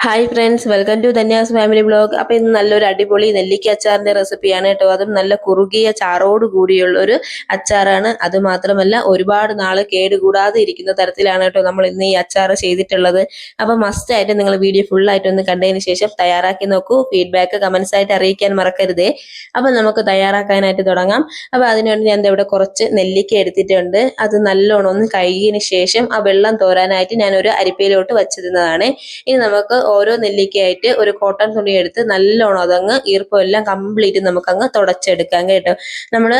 Hi friends welcome to Dhanya's family blog അപ്പൊ ഇന്ന് നല്ലൊരു അടിപൊളി നെല്ലിക്ക അച്ചാറിന്റെ റെസിപ്പിയാണ് കേട്ടോ. അതും നല്ല കുറുകിയ ചാറോട് കൂടിയുള്ള ഒരു അച്ചാറാണ്. അത് മാത്രമല്ല ഒരുപാട് നാൾ കേടുകൂടാതെ ഇരിക്കുന്ന തരത്തിലാണ് കേട്ടോ നമ്മൾ ഇന്ന് ഈ അച്ചാർ ചെയ്തിട്ടുള്ളത്. അപ്പൊ മസ്റ്റ് ആയിട്ട് നിങ്ങൾ വീഡിയോ ഫുൾ ആയിട്ട് ഒന്ന് കണ്ടതിന് ശേഷം തയ്യാറാക്കി നോക്കൂ. ഫീഡ്ബാക്ക് കമന്റ്സ് ആയിട്ട് അറിയിക്കാൻ മറക്കരുതേ. അപ്പൊ നമുക്ക് തയ്യാറാക്കാനായിട്ട് തുടങ്ങാം. അപ്പൊ അതിനുവേണ്ടി ഞാൻ ഇവിടെ കുറച്ച് നെല്ലിക്ക എടുത്തിട്ടുണ്ട്. അത് നല്ലോണം ഒന്ന് കഴുകിയതിന് ശേഷം ആ വെള്ളം തോരാനായിട്ട് ഞാൻ ഒരു അരിപ്പയിലോട്ട് വച്ചിരുന്നതാണ്. ഇനി നമുക്ക് ഓരോ നെല്ലിക്കയായിട്ട് ഒരു കോട്ടൺ തുണി എടുത്ത് നല്ലോണം അതങ്ങ് ഈർപ്പം എല്ലാം കംപ്ലീറ്റ് നമുക്കങ്ങ് തുടച്ചെടുക്കാം കേട്ടോ. നമ്മൾ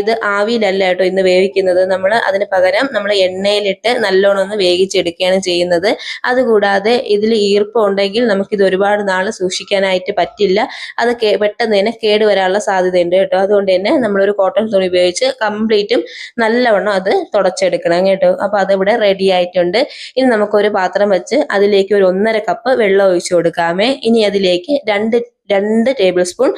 ഇത് ആവിയിലല്ല കേട്ടോ ഇന്ന് വേവിക്കുന്നത്. നമ്മൾ അതിന് പകരം നമ്മൾ എണ്ണയിലിട്ട് നല്ലോണം ഒന്ന് വേവിച്ചെടുക്കുകയാണ് ചെയ്യുന്നത്. അതുകൂടാതെ ഇതിൽ ഈർപ്പം ഉണ്ടെങ്കിൽ നമുക്കിത് ഒരുപാട് നാൾ സൂക്ഷിക്കാനായിട്ട് പറ്റില്ല. അത് പെട്ടെന്ന് തന്നെ കേടുവരാനുള്ള സാധ്യതയുണ്ട് കേട്ടോ. അതുകൊണ്ട് തന്നെ നമ്മളൊരു കോട്ടൺ തുണി ഉപയോഗിച്ച് കംപ്ലീറ്റും നല്ലവണ്ണം അത് തുടച്ചെടുക്കണം കേട്ടോ. അപ്പൊ അതിവിടെ റെഡി ആയിട്ടുണ്ട്. ഇനി നമുക്കൊരു പാത്രം വെച്ച് അതിലേക്ക് ഒരു ഒന്നര കപ്പ് വെള്ളം ഒഴിച്ചു കൊടുക്കാമേ. ഇനി അതിലേക്ക് രണ്ട് രണ്ട് ടേബിൾ സ്പൂൺ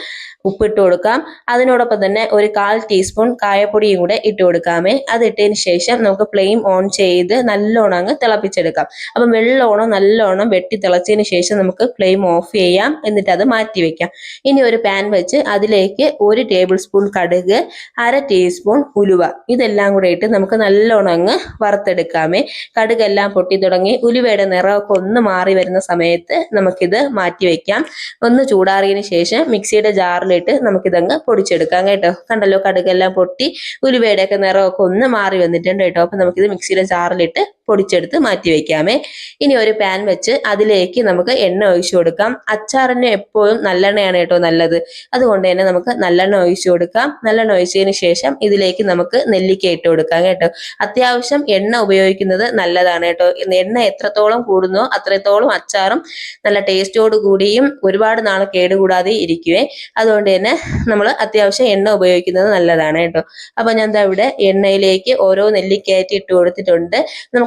ഉപ്പിട്ട് കൊടുക്കാം. അതിനോടൊപ്പം തന്നെ ഒരു കാൽ ടീസ്പൂൺ കായപ്പൊടിയും കൂടെ ഇട്ട് കൊടുക്കാമേ. അത് ഇട്ടതിന് ശേഷം നമുക്ക് ഫ്ലെയിം ഓൺ ചെയ്ത് നല്ലോണം അങ്ങ് തിളപ്പിച്ചെടുക്കാം. അപ്പം വെള്ളോണം നല്ലോണം വെട്ടി തിളച്ചതിന് ശേഷം നമുക്ക് ഫ്ലെയിം ഓഫ് ചെയ്യാം. എന്നിട്ട് അത് മാറ്റി വെക്കാം. ഇനി ഒരു പാൻ വെച്ച് അതിലേക്ക് ഒരു ടേബിൾ സ്പൂൺ കടുക് അര ടീസ്പൂൺ ഉലുവ ഇതെല്ലാം കൂടെ ഇട്ട് നമുക്ക് നല്ലോണം അങ്ങ് വറുത്തെടുക്കാമേ. കടുകെല്ലാം പൊട്ടി തുടങ്ങി. ഉലുവയുടെ നിറമൊക്കെ ഒന്ന് മാറി വരുന്ന സമയത്ത് നമുക്കിത് മാറ്റി വെക്കാം. ഒന്ന് ചൂടാറിയതിന് ശേഷം മിക്സിയുടെ ജാറിലിട്ട് നമുക്കിതങ്ങ് പൊടിച്ചെടുക്കാം കേട്ടോ. കണ്ടല്ലോ കടുകെല്ലാം പൊട്ടി ഉലുവയുടെ ഒക്കെ നിറമൊക്കെ ഒന്ന് മാറി വന്നിട്ടുണ്ട് കേട്ടോ. അപ്പൊ നമുക്കിത് മിക്സിയുടെ ജാറിലിട്ട് പൊടിച്ചെടുത്ത് മാറ്റി വെക്കാമേ. ഇനി ഒരു പാൻ വെച്ച് അതിലേക്ക് നമുക്ക് എണ്ണ ഒഴിച്ചു കൊടുക്കാം. അച്ചാറിന് എപ്പോഴും നല്ലെണ്ണയാണ് കേട്ടോ നല്ലത്. അതുകൊണ്ട് തന്നെ നമുക്ക് നല്ലെണ്ണ ഒഴിച്ചു കൊടുക്കാം. നല്ലെണ്ണ ഒഴിച്ചതിന് ശേഷം ഇതിലേക്ക് നമുക്ക് നെല്ലിക്ക ഇട്ട് കൊടുക്കാം കേട്ടോ. അത്യാവശ്യം എണ്ണ ഉപയോഗിക്കുന്നത് നല്ലതാണ് കേട്ടോ. എണ്ണ എത്രത്തോളം കൂടുന്നോ അത്രത്തോളം അച്ചാറും നല്ല ടേസ്റ്റോട് കൂടിയും ഒരുപാട് നാൾ കേടുകൂടാതെ ഇരിക്കുവേ. അതുകൊണ്ട് തന്നെ നമ്മൾ അത്യാവശ്യം എണ്ണ ഉപയോഗിക്കുന്നത് നല്ലതാണ് കേട്ടോ. അപ്പൊ ഞാൻ ഇവിടെ എണ്ണയിലേക്ക് ഓരോ നെല്ലിക്കയറ്റി ഇട്ട് കൊടുത്തിട്ടുണ്ട്.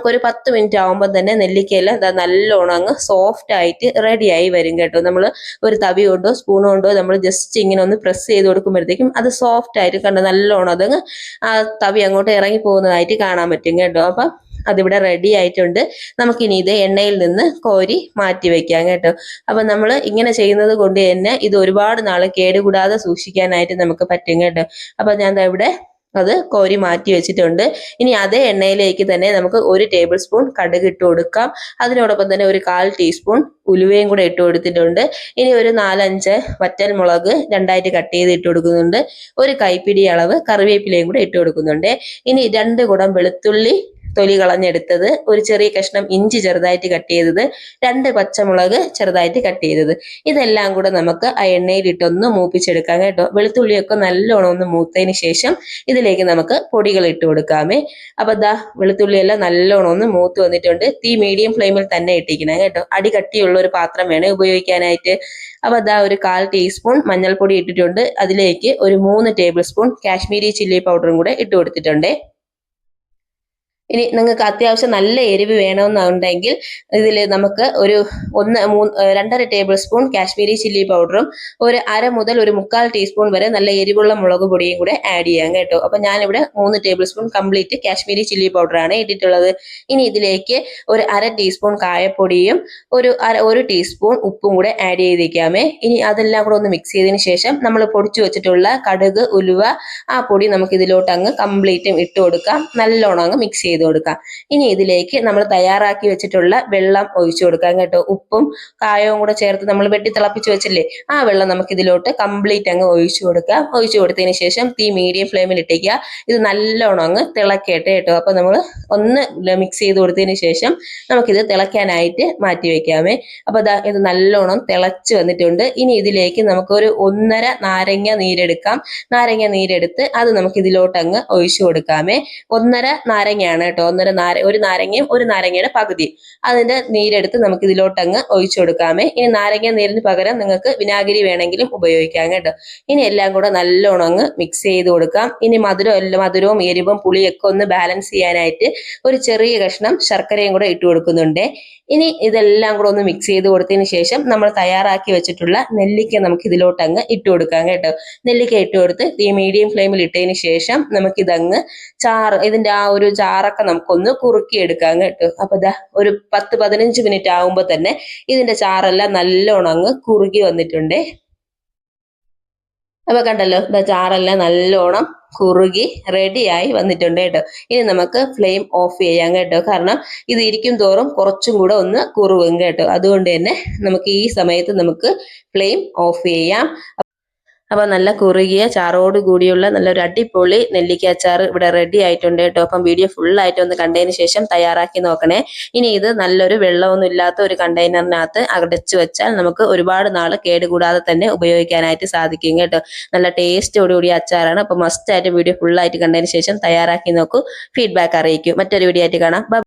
നമുക്കൊരു പത്ത് മിനിറ്റ് ആകുമ്പോൾ തന്നെ നെല്ലിക്കയില ദാ നല്ലോണം അങ്ങ് സോഫ്റ്റ് ആയിട്ട് റെഡി ആയി വരും കേട്ടോ. നമ്മൾ ഒരു തവി കൊണ്ടോ സ്പൂൺ കൊണ്ടോ നമ്മൾ ജസ്റ്റ് ഇങ്ങനെ ഒന്ന് പ്രസ് ചെയ്ത് കൊടുക്കുമ്പോഴത്തേക്കും അത് സോഫ്റ്റ് ആയിട്ട് കണ്ട് നല്ലോണം അതങ്ങ് ആ തവി അങ്ങോട്ട് ഇറങ്ങി പോകുന്നതായിട്ട് കാണാൻ പറ്റും കേട്ടോ. അപ്പം അതിവിടെ റെഡി ആയിട്ടുണ്ട്. നമുക്കിനി ഇത് എണ്ണയിൽ നിന്ന് കോരി മാറ്റി വെക്കാം കേട്ടോ. അപ്പൊ നമ്മൾ ഇങ്ങനെ ചെയ്യുന്നത് കൊണ്ട് തന്നെ ഇത് ഒരുപാട് നാൾ കേടുകൂടാതെ സൂക്ഷിക്കാനായിട്ട് നമുക്ക് പറ്റും കേട്ടോ. അപ്പൊ ഞാൻ ഇവിടെ അത് കോരി മാറ്റി വെച്ചിട്ടുണ്ട്. ഇനി അതേ എണ്ണയിലേക്ക് തന്നെ നമുക്ക് ഒരു ടേബിൾ സ്പൂൺ കടുക് ഇട്ട് കൊടുക്കാം. അതിനോടൊപ്പം തന്നെ ഒരു കാൽ ടീസ്പൂൺ ഉലുവയും കൂടെ ഇട്ട് കൊടുത്തിട്ടുണ്ട്. ഇനി ഒരു നാലഞ്ച് വറ്റൽ മുളക് രണ്ടായിട്ട് കട്ട് ചെയ്ത് ഇട്ട് കൊടുക്കുന്നുണ്ട്. ഒരു കൈപ്പിടി അളവ് കറിവേപ്പിലയും കൂടെ ഇട്ട് കൊടുക്കുന്നുണ്ട്. ഇനി രണ്ട് കുടം വെളുത്തുള്ളി തൊലി കളഞ്ഞെടുത്തത് ഒരു ചെറിയ കഷ്ണം ഇഞ്ചി ചെറുതായിട്ട് കട്ട് ചെയ്തത് രണ്ട് പച്ചമുളക് ചെറുതായിട്ട് കട്ട് ചെയ്തത്. ഇതെല്ലാം കൂടെ നമുക്ക് ആ എണ്ണയിലിട്ടൊന്ന് മൂപ്പിച്ചെടുക്കാം കേട്ടോ. വെളുത്തുള്ളിയൊക്കെ നല്ലോണം ഒന്ന് മൂത്തതിന് ശേഷം ഇതിലേക്ക് നമുക്ക് പൊടികൾ ഇട്ട് കൊടുക്കാമേ. അപ്പൊ ദാ വെളുത്തുള്ളിയെല്ലാം നല്ലോണം ഒന്ന് മൂത്ത് വന്നിട്ടുണ്ട്. തീ മീഡിയം ഫ്ലെയിമിൽ തന്നെ ഇട്ടിരിക്കണം കേട്ടോ. അടി കട്ടിയുള്ള ഒരു പാത്രം വേണേ ഉപയോഗിക്കാനായിട്ട്. അപ്പൊ അതാ ഒരു കാൽ ടീസ്പൂൺ മഞ്ഞൾപ്പൊടി ഇട്ടിട്ടുണ്ട്. അതിലേക്ക് ഒരു മൂന്ന് ടേബിൾ സ്പൂൺ കാശ്മീരി ചില്ലി പൗഡറും കൂടെ ഇട്ട് കൊടുത്തിട്ടുണ്ട്. ഇനി നിങ്ങൾക്ക് അത്യാവശ്യം നല്ല എരിവ് വേണമെന്നുണ്ടെങ്കിൽ ഇതിൽ നമുക്ക് ഒരു ഒന്ന് മൂന്ന് രണ്ടര ടേബിൾ സ്പൂൺ കാശ്മീരി ചില്ലി പൗഡറും ഒരു അര മുതൽ ഒരു മുക്കാൽ ടീസ്പൂൺ വരെ നല്ല എരിവുള്ള മുളക് പൊടിയും കൂടെ ആഡ് ചെയ്യാം കേട്ടോ. അപ്പം ഞാനിവിടെ മൂന്ന് table spoon complete Kashmiri chilli പൗഡറാണ് ഇട്ടിട്ടുള്ളത്. ഇനി ഇതിലേക്ക് ഒരു അര ടീസ്പൂൺ കായപ്പൊടിയും ഒരു അര ഒരു ടീസ്പൂൺ ഉപ്പും കൂടെ ആഡ് ചെയ്തേക്കാമേ. ഇനി അതെല്ലാം കൂടെ ഒന്ന് മിക്സ് ചെയ്തതിന് ശേഷം നമ്മൾ പൊടിച്ചു വെച്ചിട്ടുള്ള കടുക് ഉലുവ ആ പൊടി നമുക്ക് ഇതിലോട്ട് അങ്ങ് കംപ്ലീറ്റും ഇട്ട് കൊടുക്കാം. നല്ലോണം അങ്ങ് മിക്സ് ചെയ്ത് കൊടുക്കാം. ഇനി ഇതിലേക്ക് നമ്മൾ തയ്യാറാക്കി വെച്ചിട്ടുള്ള വെള്ളം ഒഴിച്ചു കൊടുക്കാം കേട്ടോ. ഉപ്പും കായവും കൂടെ ചേർത്ത് നമ്മൾ വെട്ടി തിളപ്പിച്ച് വെച്ചില്ലേ ആ വെള്ളം നമുക്ക് ഇതിലോട്ട് കംപ്ലീറ്റ് അങ്ങ് ഒഴിച്ചു കൊടുക്കാം. ഒഴിച്ചു കൊടുത്തതിന് ശേഷം തീ മീഡിയം ഫ്ലെയിമിൽ ഇട്ടേക്കുക ഇത് നല്ലോണം അങ്ങ് തിളക്കട്ടെ കേട്ടോ. അപ്പൊ നമ്മൾ ഒന്ന് മിക്സ് ചെയ്ത് കൊടുത്തതിന് ശേഷം നമുക്കിത് തിളയ്ക്കാനായിട്ട് മാറ്റി വെക്കാമേ. അപ്പൊ ദാ ഇത് നല്ലോണം തിളച്ച് വന്നിട്ടുണ്ട്. ഇനി ഇതിലേക്ക് നമുക്കൊരു ഒന്നര നാരങ്ങ നീരെടുക്കാം. നാരങ്ങ നീരെടുത്ത് അത് നമുക്ക് ഇതിലോട്ട് അങ്ങ് ഒഴിച്ചു കൊടുക്കാമേ. ഒന്നര നാരങ്ങയാണ് കേട്ടോ. ഒന്നര നാര ഒരു നാരങ്ങയും ഒരു നാരങ്ങയുടെ പകുതി. അതിന്റെ നീരെടുത്ത് നമുക്ക് ഇതിലോട്ട് അങ്ങ് ഒഴിച്ചു കൊടുക്കാമേ. ഇനി നാരങ്ങ നീരിന് പകരം നിങ്ങൾക്ക് വിനാഗിരി വേണമെങ്കിലും ഉപയോഗിക്കാം കേട്ടോ. ഇനി എല്ലാം കൂടെ നല്ലോണം അങ്ങ് മിക്സ് ചെയ്ത് കൊടുക്കാം. ഇനി മധുരം എല്ലാം മധുരവും എരിവും പുളിയൊക്കെ ഒന്ന് ബാലൻസ് ചെയ്യാനായിട്ട് ഒരു ചെറിയ കഷ്ണം ശർക്കരയും കൂടെ ഇട്ട് കൊടുക്കുന്നുണ്ട്. ഇനി ഇതെല്ലാം കൂടെ ഒന്ന് മിക്സ് ചെയ്ത് കൊടുത്തതിന് ശേഷം നമ്മൾ തയ്യാറാക്കി വെച്ചിട്ടുള്ള നെല്ലിക്ക നമുക്ക് ഇതിലോട്ട് അങ്ങ് ഇട്ട് കൊടുക്കാം കേട്ടോ. നെല്ലിക്ക ഇട്ട് കൊടുത്ത് ഈ മീഡിയം ഫ്ലെയിമിൽ ഇട്ടതിന് ശേഷം നമുക്കിതങ്ങ് ചാറ് ഇതിന്റെ ആ ഒരു ചാറൊക്കെ ചാറൊക്കെ നമുക്കൊന്ന് കുറുക്കിയെടുക്കാം കേട്ടോ. അപ്പൊ ദാ ഒരു പത്ത് പതിനഞ്ച് മിനിറ്റ് ആകുമ്പോൾ തന്നെ ഇതിന്റെ ചാറെല്ലാം നല്ലോണം അങ്ങ് കുറുകി വന്നിട്ടുണ്ട്. അപ്പൊ കണ്ടല്ലോ ദാ ചാറെല്ലാം നല്ലോണം കുറുകി റെഡിയായി വന്നിട്ടുണ്ട് കേട്ടോ. ഇനി നമുക്ക് ഫ്ലെയിം ഓഫ് ചെയ്യാം കേട്ടോ. കാരണം ഇത് ഇരിക്കും തോറും കുറച്ചും കൂടെ ഒന്ന് കുറുവും കേട്ടോ. അതുകൊണ്ട് തന്നെ നമുക്ക് ഈ സമയത്ത് നമുക്ക് ഫ്ലെയിം ഓഫ് ചെയ്യാം. അപ്പോൾ നല്ല കുറുകിയ ചാറോട് കൂടിയുള്ള നല്ലൊരു അടിപൊളി നെല്ലിക്ക അച്ചാർ ഇവിടെ റെഡി ആയിട്ടുണ്ട് കേട്ടോ. അപ്പം വീഡിയോ ഫുള്ളായിട്ട് ഒന്ന് കണ്ടതിന് ശേഷം തയ്യാറാക്കി നോക്കണേ. ഇനി ഇത് നല്ലൊരു വെള്ളമൊന്നും ഇല്ലാത്ത ഒരു കണ്ടെയ്നറിനകത്ത് അടച്ചു വെച്ചാൽ നമുക്ക് ഒരുപാട് നാൾ കേടുകൂടാതെ തന്നെ ഉപയോഗിക്കാനായിട്ട് സാധിക്കും കേട്ടോ. നല്ല ടേസ്റ്റോടുകൂടിയ അച്ചാറാണ്. അപ്പോൾ മസ്റ്റ് ആയിട്ട് വീഡിയോ ഫുള്ളായിട്ട് കണ്ടതിന് ശേഷം തയ്യാറാക്കി നോക്കൂ. ഫീഡ്ബാക്ക് അറിയിക്കൂ. മറ്റൊരു വീഡിയോ ആയിട്ട് കാണാം.